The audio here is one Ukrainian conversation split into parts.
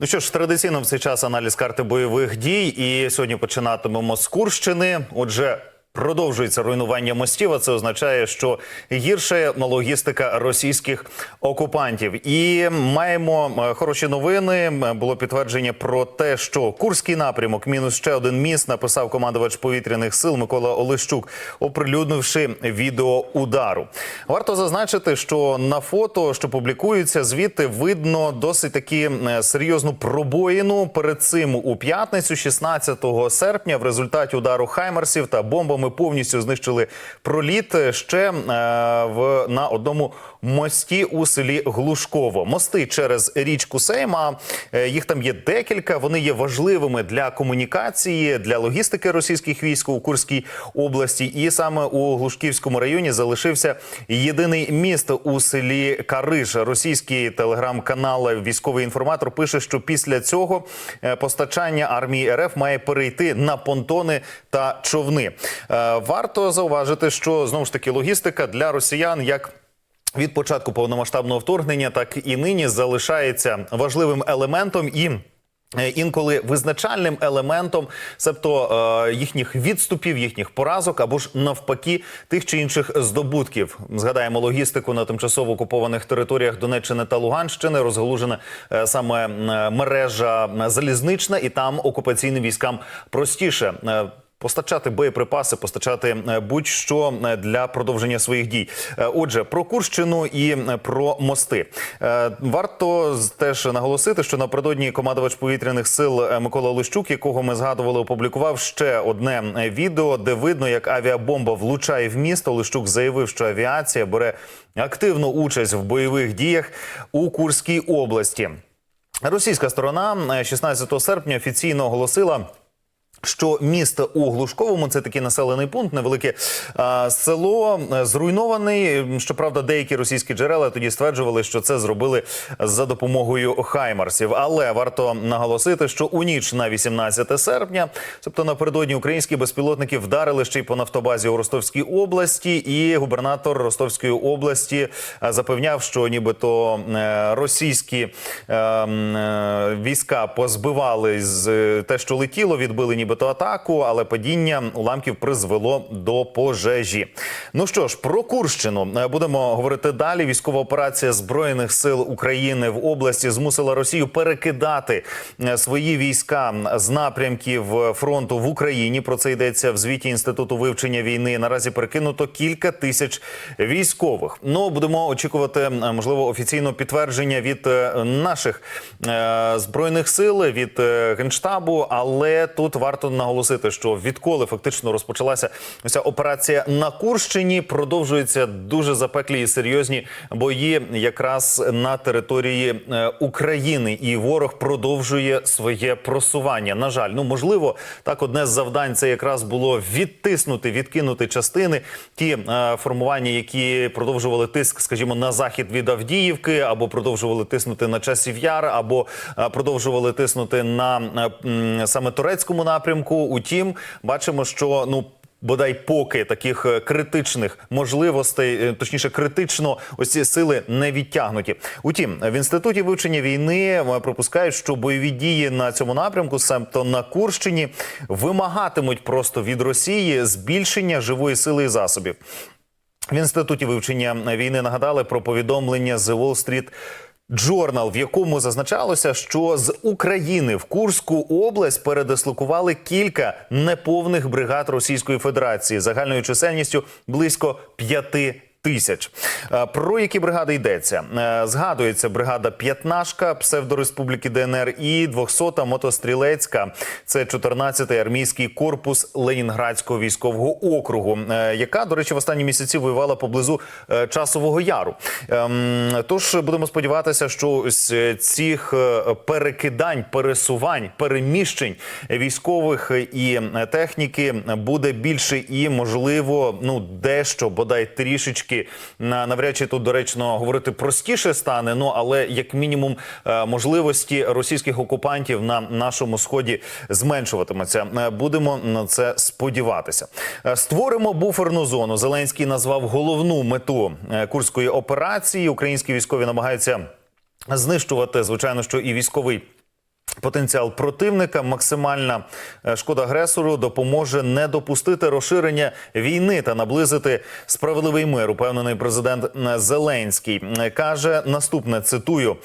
Ну що ж, традиційно в цей час аналіз карти бойових дій, і сьогодні починатимемо з Курщини. Отже. Продовжується руйнування мостів. а Це означає, що гірше логістика російських окупантів. І маємо е, хороші новини. Було підтвердження про те, що Курський напрямок мінус ще один міст написав командувач повітряних сил Микола Олещук, оприлюднивши відео удару. Варто зазначити, що на фото, що публікуються, звідти видно досить таки серйозну пробоїну. Перед цим у п'ятницю, 16 серпня, в результаті удару хаймерсів та бомбами повністю знищили проліт ще е, в на одному мості у селі Глушково. Мости через річку Сейма. е, Їх там є декілька. Вони є важливими для комунікації, для логістики російських військ у Курській області. І саме у Глушківському районі залишився єдиний міст у селі Кариш. Російський телеграм-канал Військовий інформатор пише, що після цього е, постачання армії РФ має перейти на понтони та човни. Е, Варто зауважити, що знову ж таки логістика для росіян як. Від початку повномасштабного вторгнення, так і нині залишається важливим елементом і. е, Інколи визначальним елементом, себто е, їхніх відступів, їхніх поразок або ж навпаки тих чи інших здобутків. Згадаємо логістику на тимчасово окупованих територіях Донеччини та Луганщини. Розгалужена саме мережа залізнична, і там окупаційним військам простіше. Постачати боєприпаси, постачати е, будь-що е, для продовження своїх дій. Е, Отже, про Курщину і про мости варто теж наголосити, що напередодні командувач повітряних сил Микола Лищук, якого ми згадували, опублікував ще одне відео, де видно, як авіабомба влучає в місто. Лищук заявив, що авіація бере активну участь в бойових діях у Курській області. Російська сторона е, 16 серпня офіційно оголосила. Що місто у Глушковому це такий населений пункт, невелике а, село е, зруйнований. Щоправда, деякі російські джерела тоді стверджували, що це зробили за допомогою хаймарсів. Але варто наголосити, що у ніч на 18 серпня, тобто напередодні українські безпілотники вдарили ще й по нафтобазі у Ростовській області, і губернатор Ростовської області е, запевняв, що нібито е, російські е, е, війська позбивали з те, що летіло, відбили нібито атаку, але падіння уламків призвело до пожежі. Ну що ж, про Курщину будемо говорити далі. Військова операція збройних сил України в області змусила Росію перекидати е, свої війська з напрямків фронту в Україні. Про це йдеться в звіті інституту вивчення війни. Наразі перекинуто кілька тисяч військових. Ну будемо очікувати е, можливо офіційного підтвердження від е, наших збройних сил від генштабу. Але тут варто наголосити, що відколи фактично розпочалася ця операція на Курщині, продовжуються дуже запеклі і серйозні бої якраз на території е, України, і ворог продовжує своє просування. На жаль, ну можливо, так одне з завдань це якраз було відтиснути, відкинути частини ті е, формування, які продовжували тиск, скажімо, на захід від Авдіївки, або продовжували тиснути на часів яр, або е, продовжували тиснути на е, саме турецькому напрямку. Утім, бачимо, що ну. Бодай поки таких е, критичних можливостей, е, точніше, критично ось ці сили не відтягнуті. Утім, в інституті вивчення війни е, пропускають, що бойові дії на цьому напрямку, себто на Курщині, вимагатимуть просто від Росії збільшення живої сили і засобів. В інституті вивчення війни нагадали про повідомлення The Wall Street Journal, в якому зазначалося, що з України в Курську область передислокували кілька неповних бригад Російської Федерації загальною чисельністю близько п'яти. Тисяч Е, про які бригади йдеться? Е, Згадується бригада П'ятнашка псевдореспубліки ДНР і 200-та мотострілецька. Це 14-й армійський корпус Ленінградського військового округу, е, яка, до речі, в останні місяці воювала поблизу часового яру. Ем, Тож будемо сподіватися, що е, цих перекидань, пересувань, переміщень військових і техніки буде більше, і можливо, ну дещо бодай трішечки на навряд чи тут доречно говорити простіше стане. Ну але як мінімум е, можливості російських окупантів на нашому сході зменшуватиметься. Е, Будемо на це сподіватися. Е, Створимо буферну зону. Зеленський назвав головну мету е, курської операції. Українські військові намагаються знищувати, звичайно, що і військовий Потенціал противника, максимальна е, шкода агресору допоможе не допустити розширення війни та наблизити справедливий мир. Упевнений президент е, Зеленський Е, каже наступне. Цитую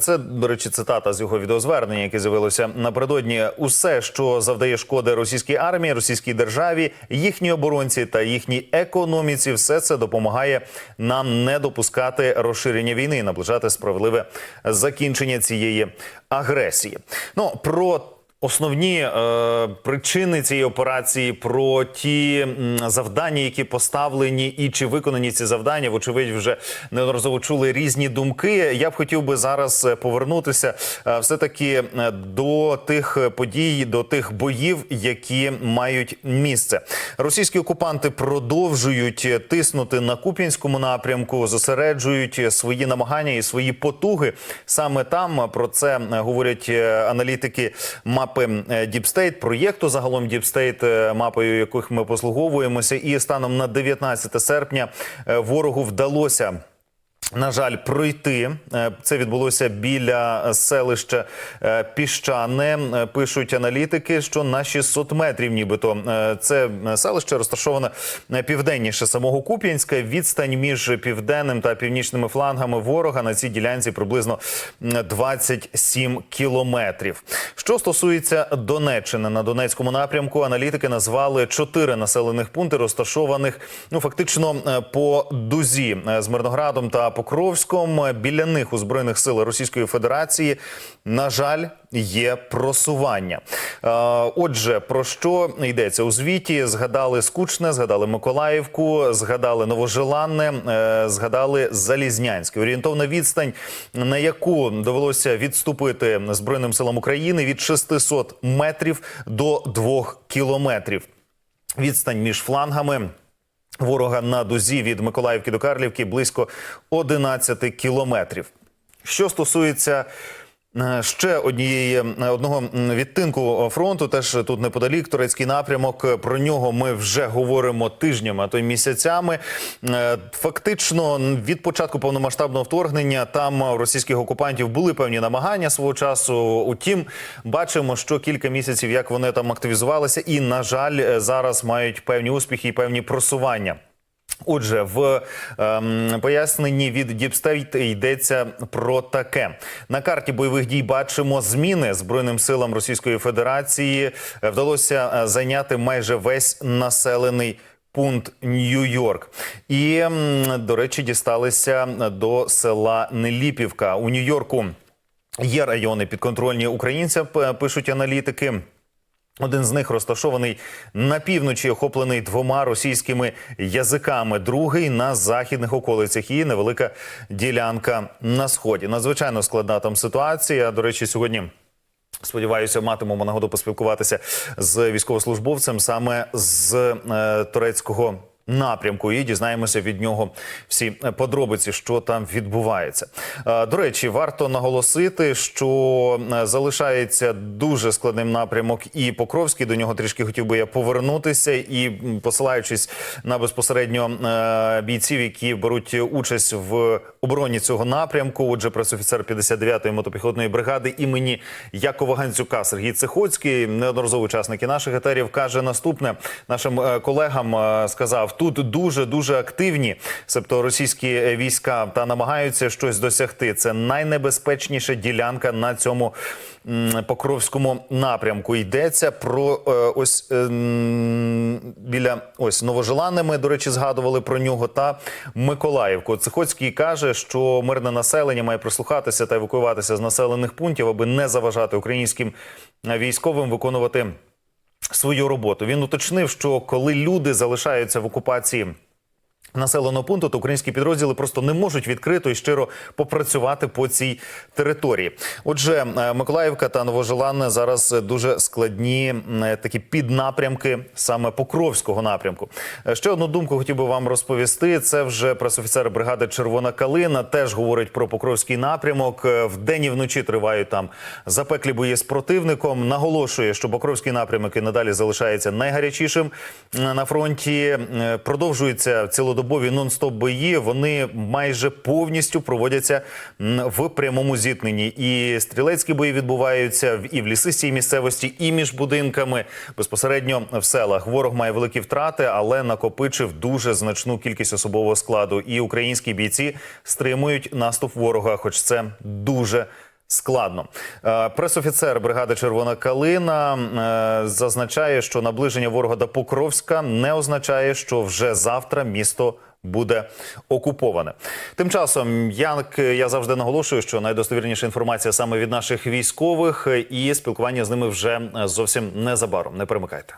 це до речі, цитата з його відеозвернення, яке з'явилося напередодні. Усе, що завдає шкоди російській армії, російській державі, їхній оборонці та їхній економіці, все це допомагає нам не допускати розширення війни, і наближати справедливе закінчення цієї агресії. Ну про основні е, причини цієї операції, про ті завдання, які поставлені, і чи виконані ці завдання, вочевидь, вже неодноразово чули різні думки. Я б хотів би зараз е, повернутися е, все таки до тих е, подій, до тих боїв, які мають місце. Російські окупанти продовжують е, тиснути на Куп'янському напрямку, зосереджують е, свої намагання і свої потуги саме там. Про це е, говорять е, аналітики мапи State, проєкту загалом е, мапою яких ми послуговуємося. І станом на 19 серпня е, ворогу вдалося. На жаль, пройти Е, це відбулося біля селища е, Піщане. Е, Пишуть аналітики, що на 600 метрів, нібито це селище розташоване південніше самого Куп'янська. Відстань між південним та північними флангами ворога на цій ділянці приблизно м, 27 кілометрів. Що стосується Донеччини на Донецькому напрямку, аналітики назвали чотири населених пункти, розташованих ну фактично по дузі з Мирноградом та Покровськом. Біля них у збройних сил Російської Федерації на жаль є просування. Е, Отже, про що йдеться у звіті? Згадали Скучне, згадали Миколаївку, згадали Новожеланне, е, згадали Залізнянське. Орієнтовна відстань, на яку довелося відступити Збройним силам України від 600 метрів до 2 кілометрів. Відстань між флангами. Ворога на дузі від Миколаївки до Карлівки близько 11 кілометрів. Що стосується ще однієї е, одного відтинку фронту, теж тут неподалік турецький напрямок. Про нього ми вже говоримо тижнями, а то й місяцями. Е, Фактично, від початку повномасштабного вторгнення там у російських окупантів були певні намагання свого часу. Утім, бачимо, що кілька місяців як вони там активізувалися, і на жаль, е, зараз мають певні успіхи і певні просування. Отже, в ем, поясненні від State йдеться про таке: на карті бойових дій бачимо зміни збройним силам Російської Федерації. Е, Вдалося е, зайняти майже весь населений. Пункт Нью-Йорк, і до речі, дісталися до села Неліпівка у Нью-Йорку. Є райони підконтрольні українцям, пишуть аналітики. Один з них розташований на півночі, охоплений двома російськими язиками. Другий на західних околицях і невелика ділянка на сході. Надзвичайно складна там ситуація. До речі, сьогодні. Сподіваюся, матимемо нагоду поспілкуватися з військовослужбовцем саме з е, турецького напрямку, і дізнаємося від нього всі подробиці, що там відбувається. Е, До речі, варто наголосити, що е, залишається дуже складним напрямок і Покровський. До нього трішки хотів би я повернутися і посилаючись на безпосередньо е, бійців, які беруть участь в обороні цього напрямку. Отже, пресофіцер 59-ї мотопіхотної бригади імені Якова Ганцюка Сергій Цихоцький, неодноразовий учасник і наших етерів, каже наступне нашим е, колегам. е, Тут дуже дуже активні, себто російські е, війська та намагаються щось досягти. Це найнебезпечніша ділянка на цьому покровському напрямку. Йдеться про е, ось е, біля ось новожеланне. Ми до речі згадували про нього та Миколаївку. Цихоцький каже, що мирне населення має прислухатися та евакуюватися з населених пунктів, аби не заважати українським військовим виконувати свою роботу. Він уточнив, що коли люди залишаються в окупації. Населеного пункту, то українські підрозділи просто не можуть відкрито і щиро попрацювати по цій території. Отже, е, Миколаївка та Новожеланне зараз дуже складні е, такі піднапрямки саме Покровського напрямку. Е, Ще одну думку хотів би вам розповісти. Це вже пресофіцер бригади Червона Калина теж говорить про Покровський напрямок. Вдень і вночі тривають там запеклі бої з противником. Наголошує, що Покровський напрямок і надалі залишається найгарячішим на фронті. Продовжується цілодобово цілодобові нон-стоп бої вони майже повністю проводяться в прямому зіткненні. І стрілецькі бої відбуваються і в лісистій місцевості, і між будинками безпосередньо в селах. Ворог має великі втрати, але накопичив дуже значну кількість особового складу. І українські бійці стримують наступ ворога, хоч це дуже. Складно Е, пресофіцер бригади Червона калина е, зазначає, що наближення ворога до Покровська не означає, що вже завтра місто буде окуповане. Тим часом, як я завжди наголошую, що найдостовірніша інформація саме від наших військових, і спілкування з ними вже е, зовсім незабаром. Не перемикайте.